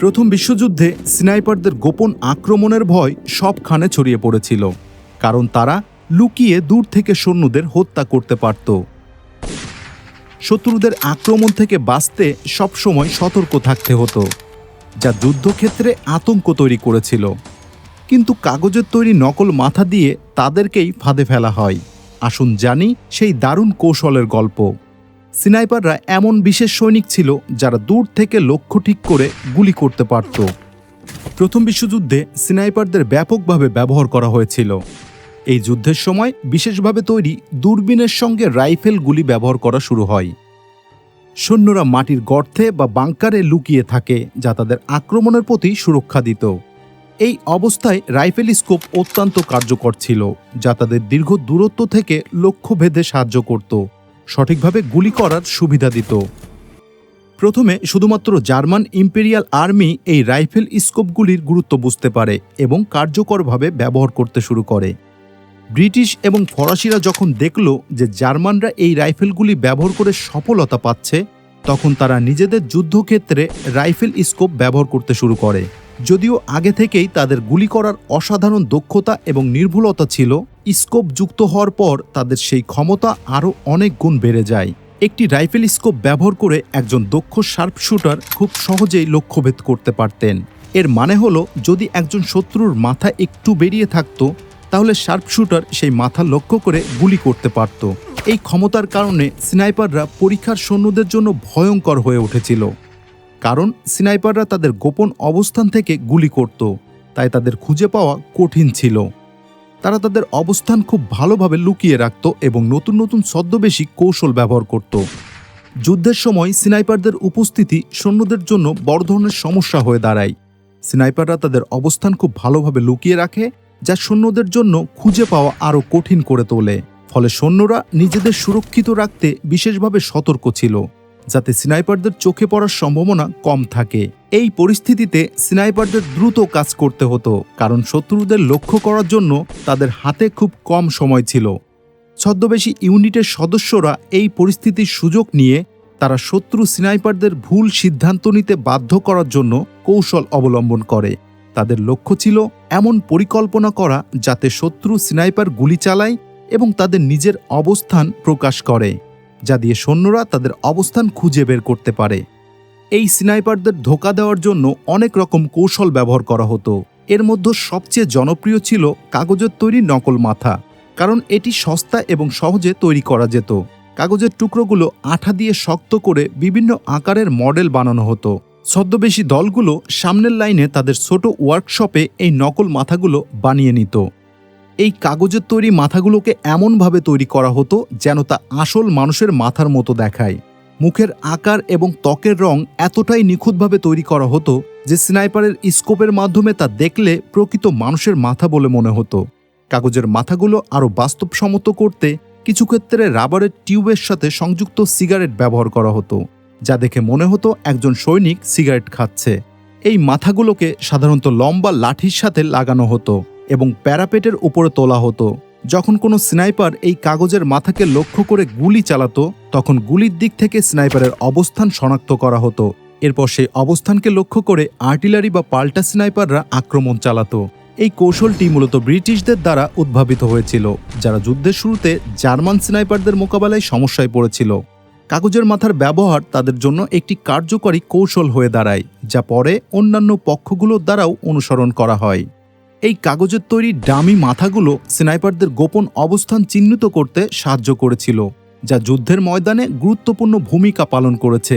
প্রথম বিশ্বযুদ্ধে স্নাইপারদের গোপন আক্রমণের ভয় সবখানে ছড়িয়ে পড়েছিল, কারণ তারা লুকিয়ে দূর থেকে সৈন্যদের হত্যা করতে পারত। শত্রুদের আক্রমণ থেকে বাঁচতে সবসময় সতর্ক থাকতে হতো, যা যুদ্ধক্ষেত্রে আতঙ্ক তৈরি করেছিল। কিন্তু কাগজের তৈরি নকল মাথা দিয়ে তাদেরকেই ফাঁদে ফেলা হয়। আসুন জানি সেই দারুণ কৌশলের গল্প। স্নাইপাররা এমন বিশেষ সৈনিক ছিল যারা দূর থেকে লক্ষ্য ঠিক করে গুলি করতে পারত। প্রথম বিশ্বযুদ্ধে স্নাইপারদের ব্যাপকভাবে ব্যবহার করা হয়েছিল। এই যুদ্ধের সময় বিশেষভাবে তৈরি দূরবীনের সঙ্গে রাইফেল গুলি ব্যবহার করা শুরু হয়। সৈন্যরা মাটির গর্তে বা বাংকারে লুকিয়ে থাকে যা তাদের আক্রমণের প্রতি সুরক্ষা দিত। এই অবস্থায় রাইফেল স্কোপ অত্যন্ত কার্যকর ছিল, যা তাদের দীর্ঘ দূরত্ব থেকে লক্ষ্য ভেদে সাহায্য করত। সঠিকভাবে গুলি করার সুবিধা দিত। প্রথমে শুধুমাত্র জার্মান ইম্পেরিয়াল আর্মি এই রাইফেল স্কোপগুলির গুরুত্ব বুঝতে পারে এবং কার্যকরভাবে ব্যবহার করতে শুরু করে। ব্রিটিশ এবং ফরাসিরা যখন দেখল যে জার্মানরা এই রাইফেলগুলি ব্যবহার করে সফলতা পাচ্ছে, তখন তারা নিজেদের যুদ্ধক্ষেত্রে রাইফেল স্কোপ ব্যবহার করতে শুরু করে। যদিও আগে থেকেই তাদের গুলি করার অসাধারণ দক্ষতা এবং নির্ভুলতা ছিল স্কোপ যুক্ত হওয়ার পর তাদের সেই ক্ষমতা আরও অনেক গুণ বেড়ে যায়। একটি রাইফেল স্কোপ ব্যবহার করে একজন দক্ষ শার্প শুটার খুব সহজেই লক্ষ্যভেদ করতে পারতেন। এর মানে হলো, যদি একজন শত্রুর মাথা একটু বেরিয়ে থাকতো, তাহলে শার্প শুটার সেই মাথা লক্ষ্য করে গুলি করতে পারত। এই ক্ষমতার কারণে স্নাইপাররা পরীক্ষার সৈন্যদের জন্য ভয়ঙ্কর হয়ে উঠেছিল। কারণ স্নাইপাররা তাদের গোপন অবস্থান থেকে গুলি করত, তাই তাদের খুঁজে পাওয়া কঠিন ছিল। তারা তাদের অবস্থান খুব ভালোভাবে লুকিয়ে রাখত এবং নতুন নতুন ছদ্মবেশী কৌশল ব্যবহার করত। যুদ্ধের সময় স্নাইপারদের উপস্থিতি সৈন্যদের জন্য বড় ধরনের সমস্যা হয়ে দাঁড়ায়। স্নাইপাররা তাদের অবস্থান খুব ভালোভাবে লুকিয়ে রাখে, যা সৈন্যদের জন্য খুঁজে পাওয়া আরও কঠিন করে তোলে। ফলে সৈন্যরা নিজেদের সুরক্ষিত রাখতে বিশেষভাবে সতর্ক ছিল। যাতে স্নাইপারদের চোখে পড়ার সম্ভাবনা কম থাকে। এই পরিস্থিতিতে স্নাইপারদের দ্রুত কাজ করতে হতো, কারণ শত্রুদের লক্ষ্য করার জন্য তাদের হাতে খুব কম সময় ছিল। ছদ্মবেশী ইউনিটের সদস্যরা এই পরিস্থিতির সুযোগ নিয়ে তারা শত্রু স্নাইপারদের ভুল সিদ্ধান্ত নিতে বাধ্য করার জন্য কৌশল অবলম্বন করে। তাদের লক্ষ্য ছিল এমন পরিকল্পনা করা যাতে শত্রু স্নাইপার গুলি চালায় এবং তাদের নিজের অবস্থান প্রকাশ করে। যা দিয়ে সৈন্যরা তাদের অবস্থান খুঁজে বের করতে পারে। এই স্নাইপারদের ধোকা দেওয়ার জন্য অনেক রকম কৌশল ব্যবহার করা হতো। এর মধ্যে সবচেয়ে জনপ্রিয় ছিল কাগজের তৈরি নকল মাথা, কারণ এটি সস্তা এবং সহজে তৈরি করা যেত। কাগজের টুকরোগুলো আঠা দিয়ে শক্ত করে বিভিন্ন আকারের মডেল বানানো হতো। ছদ্মবেশী দলগুলো সামনের লাইনে তাদের ছোট ওয়ার্কশপে এই নকল মাথাগুলো বানিয়ে নিত। এই কাগজের তৈরি মাথাগুলোকে এমনভাবে তৈরি করা হতো যেন তা আসল মানুষের মাথার মতো দেখায়। মুখের আকার এবং ত্বকের রং এতটাই নিখুঁতভাবে তৈরি করা হতো যে স্নাইপারের স্কোপের মাধ্যমে তা দেখলে প্রকৃত মানুষের মাথা বলে মনে হতো। কাগজের মাথাগুলো আরও বাস্তবসম্মত করতে কিছু ক্ষেত্রে রাবারের টিউবের সাথে সংযুক্ত সিগারেট ব্যবহার করা হতো, যা দেখে মনে হতো একজন সৈনিক সিগারেট খাচ্ছে। এই মাথাগুলোকে সাধারণত লম্বা লাঠির সাথে লাগানো হতো। এবং প্যারাপেটের উপরে তোলা হতো। যখন কোনো স্নাইপার এই কাগজের মাথাকে লক্ষ্য করে গুলি চালাতো, তখন গুলির দিক থেকে স্নাইপারের অবস্থান শনাক্ত করা হতো। এরপর সেই অবস্থানকে লক্ষ্য করে আর্টিলারি বা পাল্টা স্নাইপাররা আক্রমণ চালাতো। এই কৌশলটি মূলত ব্রিটিশদের দ্বারা উদ্ভাবিত হয়েছিল, যারা যুদ্ধের শুরুতে জার্মান স্নাইপারদের মোকাবেলায় সমস্যায় পড়েছিল। কাগজের মাথার ব্যবহার তাদের জন্য একটি কার্যকরী কৌশল হয়ে দাঁড়ায়, যা পরে অন্যান্য পক্ষগুলোর দ্বারাও অনুসরণ করা হয়। এই কাগজের তৈরি ডামি মাথাগুলো স্নাইপারদের গোপন অবস্থান চিহ্নিত করতে সাহায্য করেছিল, যা যুদ্ধের ময়দানে গুরুত্বপূর্ণ ভূমিকা পালন করেছে।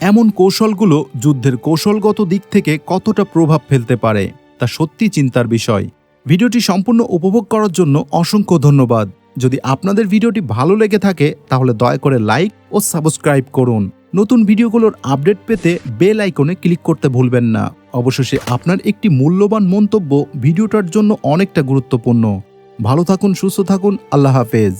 এমন কৌশলগুলো যুদ্ধের কৌশলগত দিক থেকে কতটা প্রভাব ফেলতে পারে, তা সত্যি চিন্তার বিষয়। ভিডিওটি সম্পূর্ণ উপভোগ করার জন্য অসংখ্য ধন্যবাদ। যদি আপনাদের ভিডিওটি ভালো লেগে থাকে, তাহলে দয়া করে লাইক ও সাবস্ক্রাইব করুন। নতুন ভিডিওগুলোর আপডেট পেতে বেল আইকনে ক্লিক করতে ভুলবেন না। অবশেষে আপনার একটি মূল্যবান মন্তব্য ভিডিওটার জন্য অনেকটা গুরুত্বপূর্ণ। ভালো থাকুন, সুস্থ থাকুন, আল্লাহ হাফেজ।